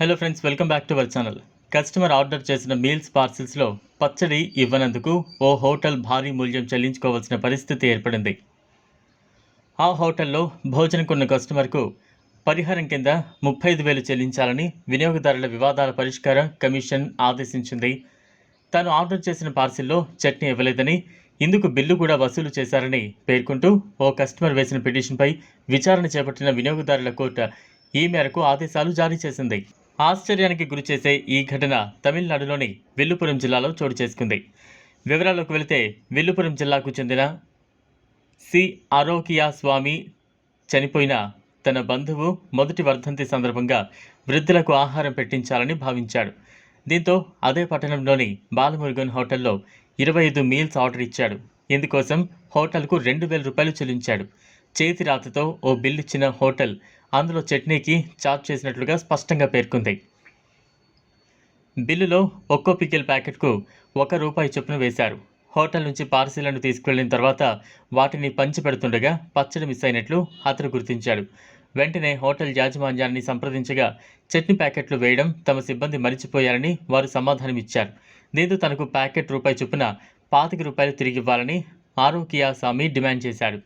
Hello friends welcome back to our channel customer order చేసిన meals పార్సిల్స్లో పచ్చడి ఇవ్వనందుకు ఓ హోటల్ భారీ మూల్యం చెల్లించుకోవాల్సిన పరిస్థితి ఏర్పడింది. ఆ హోటల్లో భోజనం కొన్న కస్టమర్కు పరిహారం కింద ముప్పై ఐదు వేలు చెల్లించాలని వినియోగదారుల వివాదాల పరిష్కార కమిషన్ ఆదేశించింది. తాను ఆర్డర్ చేసిన పార్సిల్లో చట్నీ ఇవ్వలేదని ఇందుకు బిల్లు కూడా వసూలు చేశారని పేర్కొంటూ ఓ కస్టమర్ వేసిన పిటిషన్పై విచారణ చేపట్టిన వినియోగదారుల కోర్టు ఈ మేరకు ఆదేశాలు జారీ చేసింది. ఆశ్చర్యానికి గురిచేసే ఈ ఘటన తమిళనాడులోని విల్లుపురం జిల్లాలో చోటు చేసుకుంది. వివరాల్లోకి వెళితే విల్లుపురం జిల్లాకు చెందిన సి. ఆరోకియా స్వామి చనిపోయిన తన బంధువు మొదటి వర్ధంతి సందర్భంగా వృద్ధులకు ఆహారం పెట్టించాలని భావించాడు. దీంతో అదే పట్టణంలోని బాలమురుగన్ హోటల్లో ఇరవై ఐదు మీల్స్ ఆర్డర్ ఇచ్చాడు. ఇందుకోసం హోటల్కు రెండు వేల రూపాయలు చెల్లించాడు. చేతి రాతతో ఓ బిల్లు ఇచ్చిన హోటల్ అందులో చట్నీకి చార్జ్ చేసినట్లుగా స్పష్టంగా పేర్కొంది. బిల్లులో ఒక్కో పికిల్ ప్యాకెట్కు ఒక రూపాయి చొప్పున వేశారు. హోటల్ నుంచి పార్సిళ్ళను తీసుకువెళ్ళిన తర్వాత వాటిని పంచి పెడుతుండగా పచ్చడి మిస్ అయినట్లు అతను గుర్తించాడు. వెంటనే హోటల్ యాజమాన్యాన్ని సంప్రదించగా చట్నీ ప్యాకెట్లు వేయడం తమ సిబ్బంది మరిచిపోయారని వారు సమాధానం ఇచ్చారు దీంతో తనకు ప్యాకెట్ రూపాయి చొప్పున పాతిక రూపాయలు తిరిగి ఇవ్వాలని ఆరోగ్య స్వామి డిమాండ్ చేశాడు.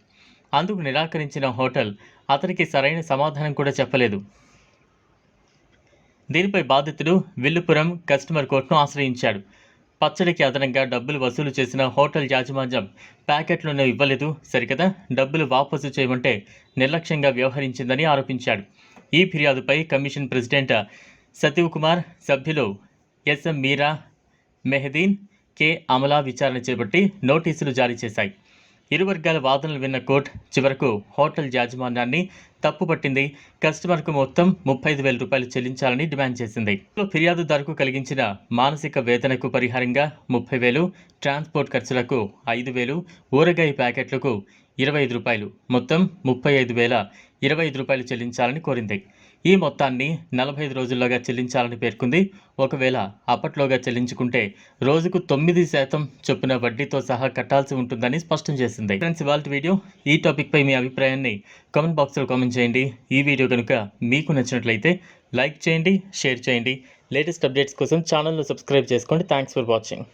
అందుకు నిరాకరించిన హోటల్ అతనికి సరైన సమాధానం కూడా చెప్పలేదు. దీనిపై బాధితుడు విల్లుపురం కస్టమర్ కోర్టును ఆశ్రయించాడు. పచ్చడికి అదనంగా డబ్బులు వసూలు చేసిన హోటల్ యాజమాన్యం ప్యాకెట్లను ఇవ్వలేదు. సరికదా? డబ్బులు వాపసు చేయమంటే నిర్లక్ష్యంగా వ్యవహరించిందని ఆరోపించాడు. ఈ ఫిర్యాదుపై కమిషన్ ప్రెసిడెంట్ సతీవ్ కుమార్ సభ్యులు ఎస్ఎం మీరా మెహదీన్ కె. అమలా విచారణ చేపట్టి నోటీసులు జారీ చేశాయి. ఇరు వర్గాల వాదనలు విన్న కోర్టు చివరకు హోటల్ యాజమాన్యాన్ని తప్పుపట్టింది. కస్టమర్కు మొత్తం ముప్పై ఐదు వేల రూపాయలు చెల్లించాలని డిమాండ్ చేసింది. ఫిర్యాదుదారుకు కలిగించిన మానసిక వేదనకు పరిహారంగా ముప్పై వేలు ట్రాన్స్పోర్ట్ ఖర్చులకు ఐదు వేలు ఊరగాయ ప్యాకెట్లకు ఇరవై ఐదు రూపాయలు మొత్తం ముప్పై ఐదు వేల ఇరవై ఐదు రూపాయలు చెల్లించాలని కోరింది. ఈ మొత్తాన్ని నలభై ఐదు రోజుల్లోగా చెల్లించాలని పేర్కొంది. ఒకవేళ అప్పట్లోగా చెల్లించుకుంటే రోజుకు తొమ్మిది శాతం చొప్పున వడ్డీతో సహా కట్టాల్సి ఉంటుందని స్పష్టం చేసింది. ఫ్రెండ్స్ ఇవాళ వీడియో ఈ టాపిక్పై మీ అభిప్రాయాన్ని కామెంట్ బాక్స్లో కామెంట్ చేయండి. ఈ వీడియో కనుక మీకు నచ్చినట్లయితే లైక్ చేయండి షేర్ చేయండి. లేటెస్ట్ అప్డేట్స్ కోసం ఛానల్ను సబ్స్క్రైబ్ చేసుకోండి. Thanks for watching.